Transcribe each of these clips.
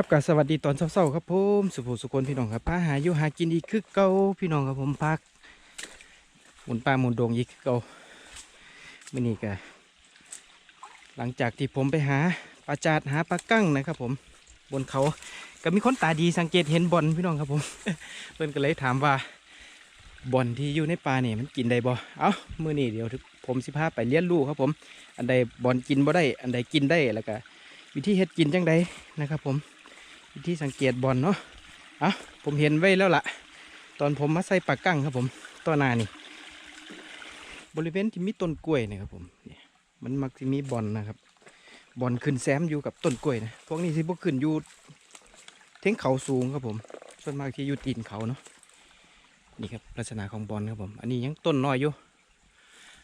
ครับกับสวัสดีตอนเช้าๆครับผมสุภูสุคนพี่น้องครับพาหาอยู่หากินอีกคือเก่าพี่น้องครับผมพักหมุนปลาหมุนโดงอีกคือเก่าไม่นี้ก็หลังจากที่ผมไปหาปลาจาดหาปลากั้งนะครับ ผมบนเขาก็มีคนตาดีสังเกตเห็นบอลพี่น้องครับผมเพื่อนก็เลยถามว่าบอลที่อยู่ในปลาเนี่ยมันกินได้บ่เอ้ามือนี้เดี๋ยวผมสิพาไปเลี้ยนลูกครับผม อันใดบอลกินบ่ได้ อันใดกินได้แล้วก็วิธีเฮ็ดกินจังใดนะครับผม วิธีสังเกตบอลเนาะอะผมเห็นไว้แล้วล่ะ ตอนผมมาใส่ปากกั้งครับผมต้นนานี่ บริเวณที่มีต้นกล้วยเนะครับผมเนี่ยมันมักจะมีบอลนะครับ บอลขึ้นแซมอยู่กับต้นกล้วยนะพวกนี้ที่พวกขึ้นอยู่เท้งเขาสูงครับผม ส่วนมากที่อยู่ตีนเขาเนาะนี่ครับลักษณะของบอลครับผม อันนี้ยังต้นน้อยอยู่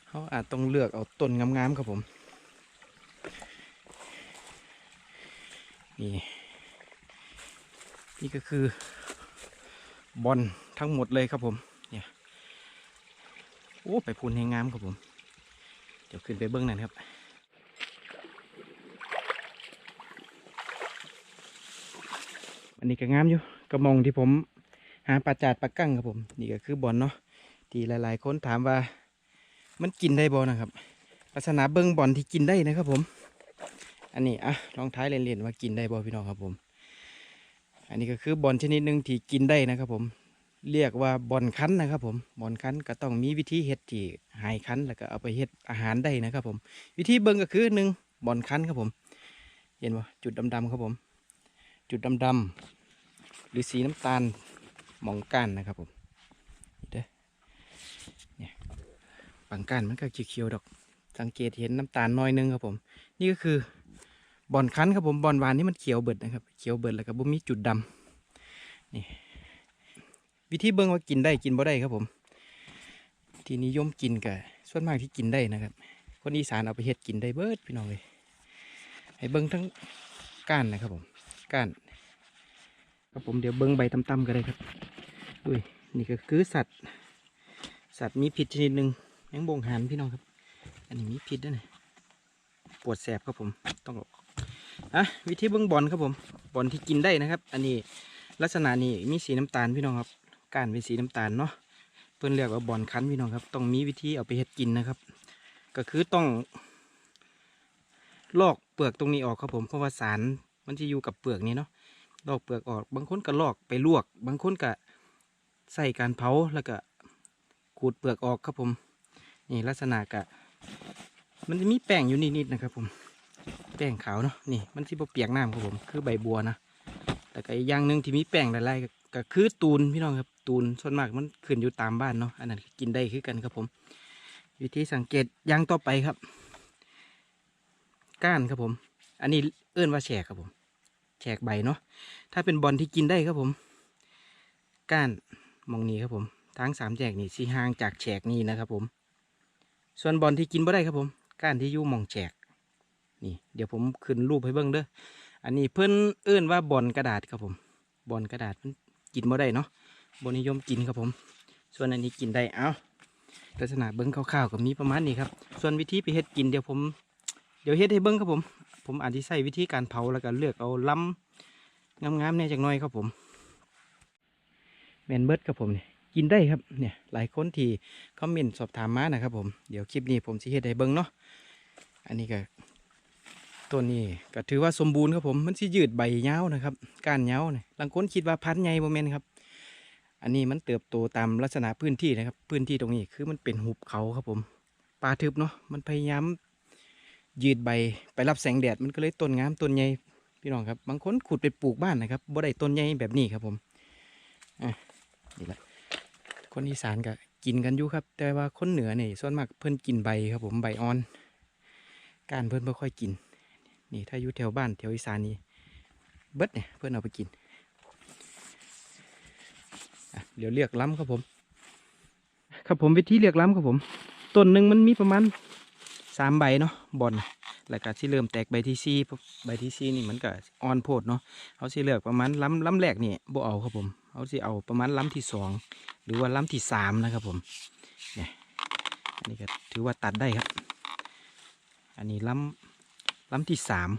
เขาอาจต้องเลือกเอาต้นงามๆครับผม นี่ นี่ก็คือบอลทั้งหมดเลยครับผมเนี่ยโอ้ไปพูนให้งามครับผม เดี๋ยวขึ้นไปเบื้องนั้นครับอันนี้ก็งามอยู่กระมองที่ผมหาปลาจาดปลากั้งครับผม นี่ก็คือบอลเนาะที่หลาย ๆ คนถามว่า มันกินได้บอลนะครับ ลักษณะเบิ้องบอลที่กินได้นะครับผม อันนี้อะลองท้ายเรียนๆว่ากินได้บอพี่น้องครับผม อันนี้ก็คือบอลชนิดหนึ่งที่กินได้นะครับผม เรียกว่าบอลคั้นนะครับผมบอลคั้นก็ต้องมีวิธีเฮ็ดที่หายคั้นแล้วก็เอาไปเฮ็ดอาหารได้นะครับผม วิธีเบิ่งก็คือหนึ่งบอลคั้นครับผม เห็นว่าจุดดำๆครับผม จุดดำๆหรือสีน้ำตาลหมองก้านนะครับผมเด้อเนี่ยบางก้านมันก็เขียวๆดอก สังเกตเห็นน้ำตาลน้อยนึงครับผม นี่ก็คือ บอลคั้นครับผมบอลหวานนี่มันเขียวเบิดนะครับเขียวเบิดแล้วก็บ่มีจุดดำนี่วิธีเบิ่งว่ากินได้กินบ่ได้ครับผม ที่นิยมกินกับส่วนมากที่กินได้นะครับ คนอีสานเอาไปเฮ็ดกินได้เบิดพี่น้องเลยให้เบิ่งทั้งก้านนะครับผมก้านครับผมเดี๋ยวเบิ่งใบต่ำๆก็ได้ครับอุ้ยนี่ก็คือสัตว์ สัตว์มีพิษชนิดหนึ่งแมงบงหานพี่น้องครับ อันนี้มีพิษด้วยนะปวดแสบครับผมต้องออก อะวิธีเบิ่งบอลครับผมบอลที่กินได้นะครับ อันนี้ลักษณะนี้มีสีน้ำตาลพี่น้องครับก้านเป็นสีน้ำตาลเนาะเพิ่นเรียกว่าบอลคั้นพี่น้องครับต้องมีวิธีเอาไปเฮ็ดกินนะครับ ก็คือต้องลอกเปลือกตรงนี้ออกครับผมเพราะว่าสารมันจะอยู่กับเปลือกนี้เนาะลอกเปลือกออก บางคนก็ลอกไปลวก บางคนก็ใส่การเผาแล้วก็ขูดเปลือกออกครับผม นี่ลักษณะกะ มันจะมีแป้งอยู่นิดๆนะครับผม แป้งขาวเนาะนี่มันที่เปียกน้ำครับผมคือใบบัวนะแต่ก็อย่างหนึ่งที่มีแป้งหลายๆก็คือตูนพี่น้องครับตูนส่วนมากมันขึ้นอยู่ตามบ้านเนาะอันนั้นกินได้คือกันครับผม วิธีสังเกตย่างต่อไปครับ ก้านครับผม อันนี้เอื้อนว่าแฉกครับผมแฉกใบเนาะถ้าเป็นบอลที่กินได้ครับผม ก้านมองนี้ครับผมทั้งสามแฉกนี่สีห่างจากแฉกนี้นะครับผม ส่วนบอลที่กินบ่ได้ครับผม ก้านที่ยู่มองแจก นี่เดี๋ยวผมขึ้นรูปให้เบิ่งเด้ออันนี้เพิ่นเอื้นว่าบอลกระดาษครับผมบอลกระดาษมันกินบ่ได้เนาะบนิยมกินครับผม ส่วนอันนี้กินได้เอาลักษณะเบิ้งคร่าวๆกับมีประมาณนี้ครับ ส่วนวิธีไปเฮ็ดกินเดี๋ยวผม เดี๋ยวเฮ็ดให้เบิ้งครับผม ผมอาจจะใส่วิธีการเผาแล้วก็เลือกเอาล้ำงามๆเนี่ยจากน้อยครับผมแมนเบิร์ดครับผมเนี่ยกินได้ครับเนี่ยหลายคนที่คอมเมนต์สอบถามมานะครับผมเดี๋ยวคลิปนี้ผมสิเฮ็ดให้เบิ่งเนาะอันนี้ก็ ต้นนี้ก็ถือว่าสมบูรณ์ครับผมมันสิยืดใบเย้านะครับก้านยาเนี่ยบางคนคิดว่าพันธุ์ใหญ่โมเมนครับ อันนี้มันเติบโตตามลักษณะพื้นที่นะครับ พื้นที่ตรงนี้คือมันเป็นหุบเขาครับผมป่าทึบเนาะมันพยายามยืดใบไปรับแสงแดดมันก็เลยต้นงามต้นใหญ่พี่น้องครับ บางคนขุดไปปลูกบ้านนะครับบ่ได้ต้นใหญ่แบบนี้ครับผมอะนี่แหละคนอีสานก็กินกันอยู่ครับ แต่ว่าคนเหนือเนี่ยส่วนมากเพิ่นกินใบครับผมใบอ่อน การเพิ่นไม่ค่อยกิน นี่ถ้าอยู่แถวบ้านแถวอีสานนี่เบิดเนี่ยเพิ่อนเอาไปกินเดี๋ยวเรียกล้ำครับผม ครับผมวิธีเรียกล้ำครับผม ต้นหนึ่งมันมีประมาณสามใบเนาะบอลแล้วก็ที่เริ่มแตกใบที่สี่ใบที่สี่นี่มันก็อ่อนโพดเนาะเขาสิเลือกประมาณล้ำล้ำแรกนี่บ่เอาครับผมเขาสิเอาประมาณล้ำที่สองหรือว่าล้ำที่สามนะครับผมเนี่ยอันนี้ก็ถือว่าตัดได้ครับ อันนี้ล้ำ ลำที่สาม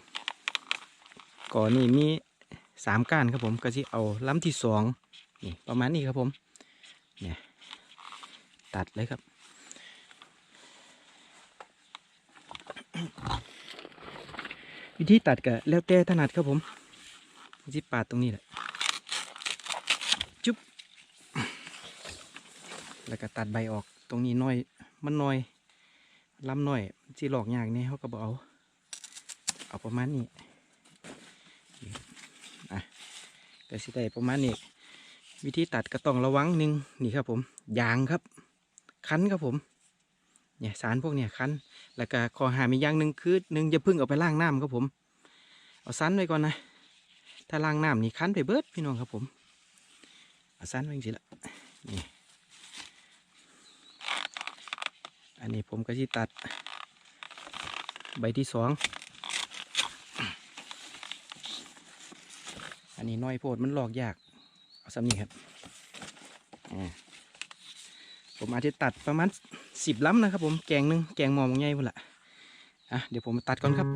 ก่อนนี่มีสามก้านครับผมก็สิเอาลำที่สองนี่ประมาณนี้ครับผมเนี่ยตัดเลยครับ วิธีตัดก็แล้วแต่ถนัดครับผมวิปาดตรงนี้แหละจุ๊บแล้วก็ตัดใบออกตรงนี้น้อยมันน้อยลำน้อยจีหลอกยากนี่เขาก็บอกเอา เอาประมาณนี้อะก็สิได้ประมาณนี้วิธีตัดก็ต้องระวังหนึ่งนี่ครับผมยางครับ คันครับผมเนี่ยสารพวกเนี่ยคันแล้วก็ขอหามีอย่างหนึ่งคือหนึ่งอย่าพึ่งเอาไปล้างน้ำครับผม เอาซันไว้ก่อนนะ ถ้าล้างน้ำนี่คันไปเบิดพี่น้องครับผม เอาซันไว้สิละนี่อันนี้ผมก็ที่ตัดใบที่สอง นนี้น้อยโพดมันหลอกยาก เอาซ้ำนี่ครับผมอาจจะตัดประมาณสิบล้ำนะครับผมแกงหนึงแกงหมอมงใหญ่พุ่นละอะเดี๋ยวผมมาตัดก่อนครับ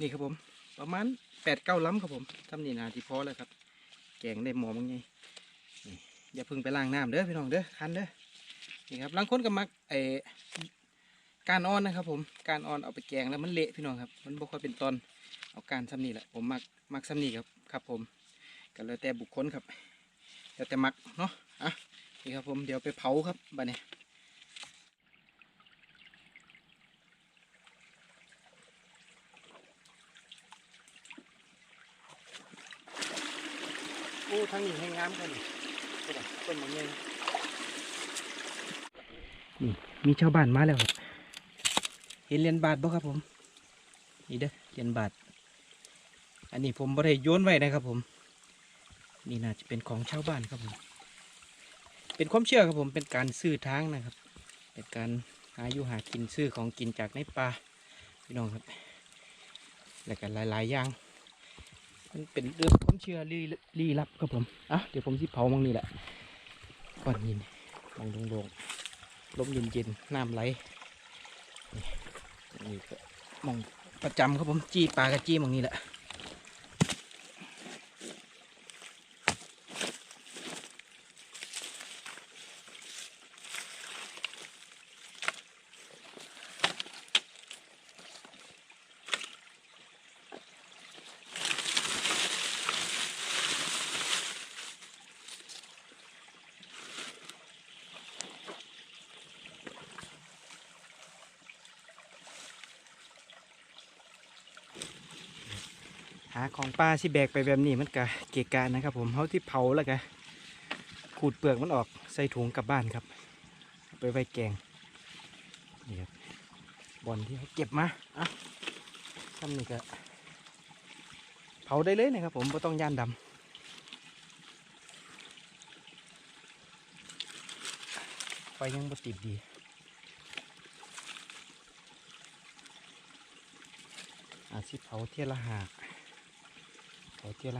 นี่ครับผม ประมาณแปดเก้าล้ำครับผมทำนี่นาที่พอแล้วครับ แกงได้หมอมังไงอย่าพึ่งไปล้างน้ำเด้อพี่น้องเด้อคันเด้อนี่ครับล้างค้นก็มักไอการอ่อนนะครับ ผมการอ่อนเอาไปแกงแล้วมันเละพี่น้องครับ มันบ่ค่อยเป็นตอนเอาการซ้ำนี่แหละผมมักมักซ้ำนี่ครับครับ ผมก็แล้วแต่บุคคลครับแล้วแต่มักเนาะอะนี่ครับผมเดี๋ยวไปเผาครับบัดนี้โทางนี้ให้งามกันนี่นี่แหละต้นมะเงยนี่มีชาวบ้านมาแล้วครับเห็นเหรียญบาทบ่ครับผม นี่เด้อเหรียญบาท อันนี้ผมบ่ได้โยนไว้นะครับผม นี่น่าจะเป็นของชาวบ้านครับผม เป็นความเชื่อครับผม เป็นการซื้อทางนะครับ เป็นการหาอยู่หากินซื้อของกินจากในป่าพี่น้องครับ แล้วก็หลายๆอย่าง มันเป็นเรื่องความเชื่อลี้ลี้ลับครับผมอะเดี๋ยวผมสิเผามังนี่แหละก้อนหินมองโลงๆลมเย็นๆน้ำไหลนี่นี่ก็มองประจำครับผมจี้ปลากระจี้มังนี่แหละ หาของปลาสิแบกไปแบบนี้มันกะเกะกะนะครับ ผมเขาที่เผาแล้วกะขูดเปลือกมันออกใส่ถุงกลับบ้านครับ ไปไว้แกงนี่ครับบอลที่เขาเก็บมาอะทำนี่ก็เผาได้เลยนะครับ ผมไม่ต้องย่านดำไฟยังบ่ติดดี อาชีพเผาเทียละหาเผาเทีย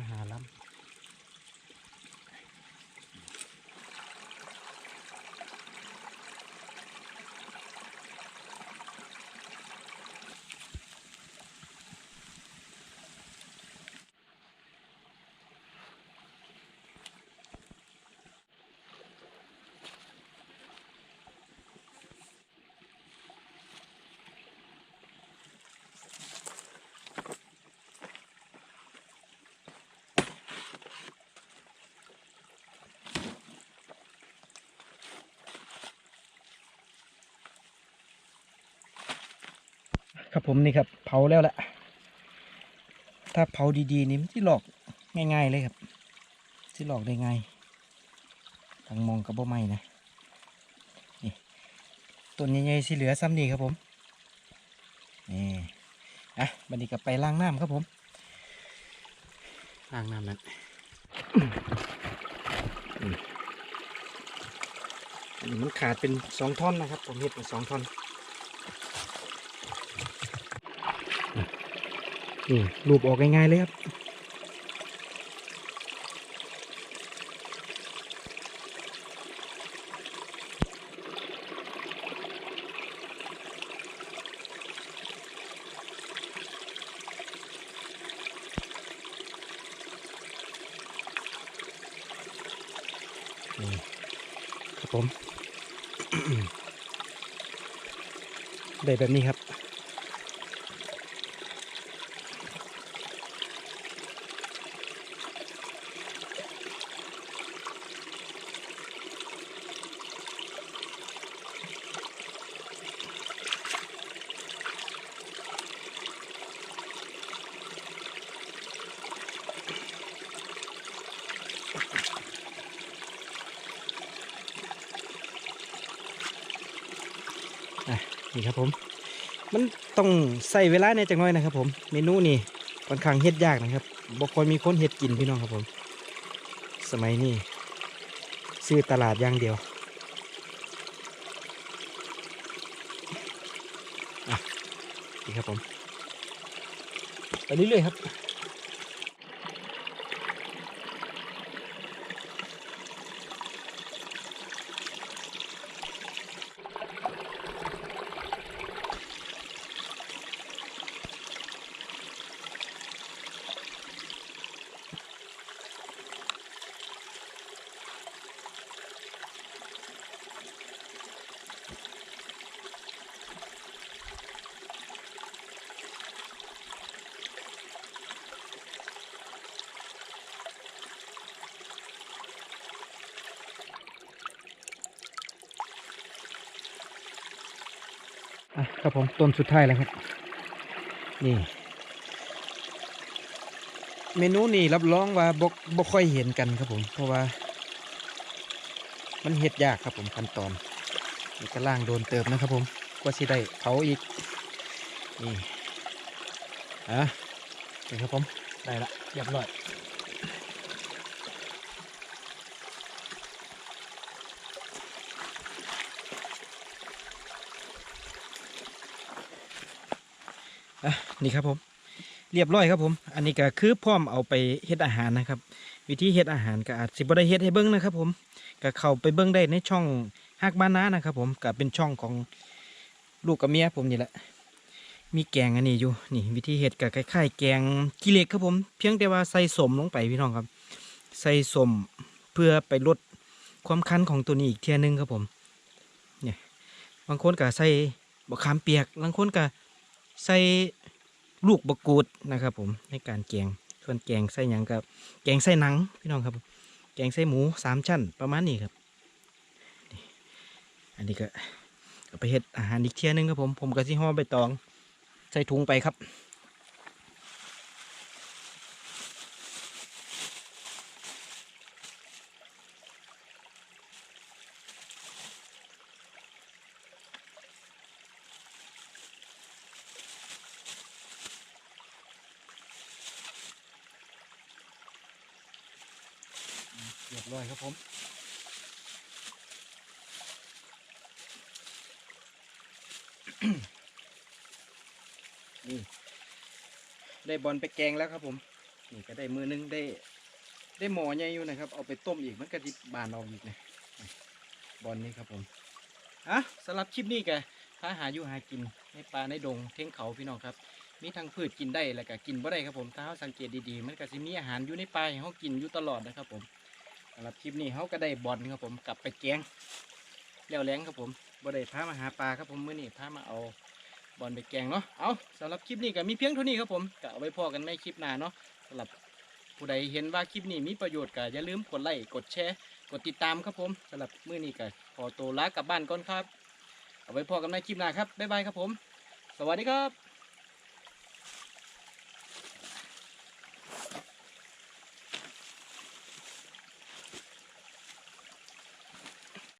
ครับผมนี่ครับเผาแล้วแหละถ้าเผาดีๆนี่มันที่หลอกง่าย ๆ เลยครับที่หลอกได้ง่ายทางมองกับบ่ไม่นะนี่ต้นใหญ่ๆสีเหลือซ้ำนี่ครับผมนี่อะบันนี้ก็ไปล้างน้ำครับผมล้างน้ำนั้นอืมอันนี้มันขาดเป็นสองท่อนนะครับ ผมเห็ดเป็นสองท่อน นี่รูปออกง่ายๆเลยครับนี่ครับผม ได้แบบนี้ครับ นี่ครับผม มันต้องใส่เวลาในจังน้อยนะครับ ผม เมนูนี่ค่อนข้างเฮ็ดยากนะครับบางคนมีคนเฮ็ดกินพี่น้องครับผม สมัยนี้ซื้อตลาดอย่างเดียวอะนี่ครับผมไปเรื่อยๆครับ ครับผมต้นสุดท้ายแล้วครับ นี่ เมนูนี่รับรองว่าบกบกค่อยเห็นกันครับผม เพราะว่า มันเห็ดยากครับผมขั้นตอนนี่ก็ล่างโดนเติมนะครับผมกว่าสิได้เผาอีกนี่อะนี่ครับผมได้ละเรียบร้อย อะนี่ครับผม เรียบร้อยครับผม อันนี้ก็คือพร้อมเอาไปเฮ็ดอาหารนะครับ วิธีเฮ็ดอาหารก็อาจสิบ่ได้เฮ็ดให้เบิ่งนะครับ ผมก็เข้าไปเบิ่งได้ในช่องฮักบ้านน้านะครับ ผมก็เป็นช่องของลูกกับเมียผมนี่แหละ มีแกงอันนี้อยู่ นี่ วิธีเฮ็ดก็คล้ายๆแกงกิเล็กครับผม เพียงแต่ว่าใส่สมลงไปพี่น้องครับ ใส่สมเพื่อไปลดความคันของตัวนี้อีกเทียหนึงครับผม เนี่ย บางคนก็ใส่บะขามเปียก บางคนก็ ใส่ลูกบะกูดนะครับ ผมในการแกงส่วนแกงใส่หยังกับ แกงใส่หนังพี่น้องครับ แกงใส่หมูสามชั้นประมาณนี้ครับ อันนี้ก็ไปเห็ดอาหารอีกเที่ยหนึงครับผม ผมก็สิห่อใบตอง ใส่ถุงไปครับ เรียบร้อยครับ ผมนี่ได้บอลไปแกงแล้วครับผม นี่ก็ได้มือนึงได้ ได้หมอใหญ่อยู่นะครับ เอาไปต้มอีกมันก็จิบานออกอีกนะบอลนี้ครับผมอะสำหรับคลิปนี้ก็ถ้าหาอยู่หากินในป่าในดงเท่งเขาพี่น้องครับ มีทั้งพืชกินได้แล้วก็กินบ่ได้ครับผมถ้าเราสังเกตดีๆ มันก็สิมีอาหารอยู่ในป่าให้เขากินอยู่ตลอดนะครับผม สำหรับคลิปนี้เขาก็ได้บอลครับผมกลับไปแกงแล้วแรงครับผมบ่ได้พามาหาปลาครับผมมื้อนี้พามาเอาบอลไปแกงเนาะเอาสำหรับคลิปนี้ก็มีเพียงเท่านี้ครับผมก็เอาไว้พอกันในคลิปหน้าเนาะสำหรับผู้ใดเห็นว่าคลิปนี้มีประโยชน์ก็อย่าลืมกดไลค์กดแชร์กดติดตามครับผมสำหรับมื้อนี้ก็ขอตัวลากลับบ้านก่อนครับ เอาไว้พอกันในคลิปหน้าครับบ๊ายบายครับผม สวัสดีครับ